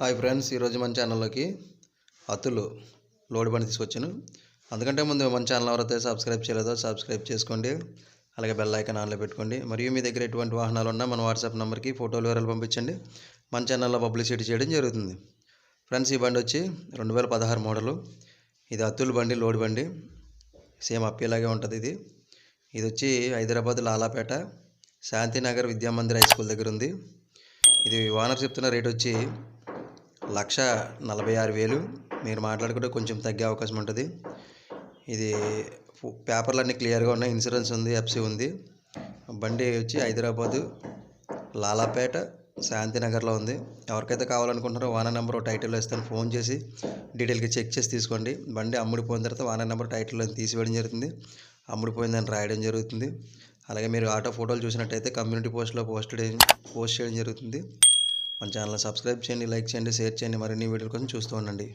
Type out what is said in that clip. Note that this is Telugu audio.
హాయ్ ఫ్రెండ్స్ ఈరోజు మన ఛానల్లోకి అతులు లోడ్ బండి తీసుకొచ్చాను. అందుకంటే ముందు మన ఛానల్ ఎవరైతే సబ్స్క్రైబ్ చేయలేదో సబ్స్క్రైబ్ చేసుకోండి. అలాగే బెల్ ఐకాన్ ఆన్లో పెట్టుకోండి. మరియు మీ దగ్గర ఎటువంటి వాహనాలు ఉన్నా మన వాట్సాప్ నెంబర్కి ఫోటోలు వివరాలు పంపించండి. మన ఛానల్లో పబ్లిసిటీ చేయడం జరుగుతుంది. ఫ్రెండ్స్ ఈ బండి వచ్చి రెండు వేల పదహారు మోడలు. ఇది అతుల్ బండి లోడ్ బండి. సేమ్ అప్పేలాగే ఉంటుంది ఇది. ఇది వచ్చి హైదరాబాద్ లాలాపేట శాంతినగర్ విద్యామందిర్ హై స్కూల్ దగ్గర ఉంది. ఇది ఓనర్ చెప్తున్న రేట్ వచ్చి లక్ష నలభై ఆరు వేలు. మీరు మాట్లాడుకుంటే కొంచెం తగ్గే అవకాశం ఉంటుంది. ఇది పేపర్లు అన్నీ క్లియర్గా ఉన్నాయి. ఇన్సూరెన్స్ ఉంది ఎఫ్సి ఉంది. బండి వచ్చి హైదరాబాదు లాలాపేట శాంతినగర్లో ఉంది. ఎవరికైతే కావాలనుకుంటున్నారో వాన నెంబర్ టైటిల్ ఇస్తాను. ఫోన్ చేసి డీటెయిల్గా చెక్ చేసి తీసుకోండి. బండి అమ్ముడిపోయిన తర్వాత వాన నెంబర్ టైటిల్ తీసివేయడం జరుగుతుంది. అమ్ముడిపోయిందని రాయడం జరుగుతుంది. అలాగే మీరు ఆటో ఫోటోలు చూసినట్టయితే కమ్యూనిటీ పోస్ట్లో పోస్ట్ పోస్ట్ చేయడం జరుగుతుంది. మన ఛానల్ సబ్స్క్రైబ్ చేయండి లైక్ చేయండి షేర్ చేయండి. మరిన్ని వీడియోల కోసం చూస్తూ ఉండండి.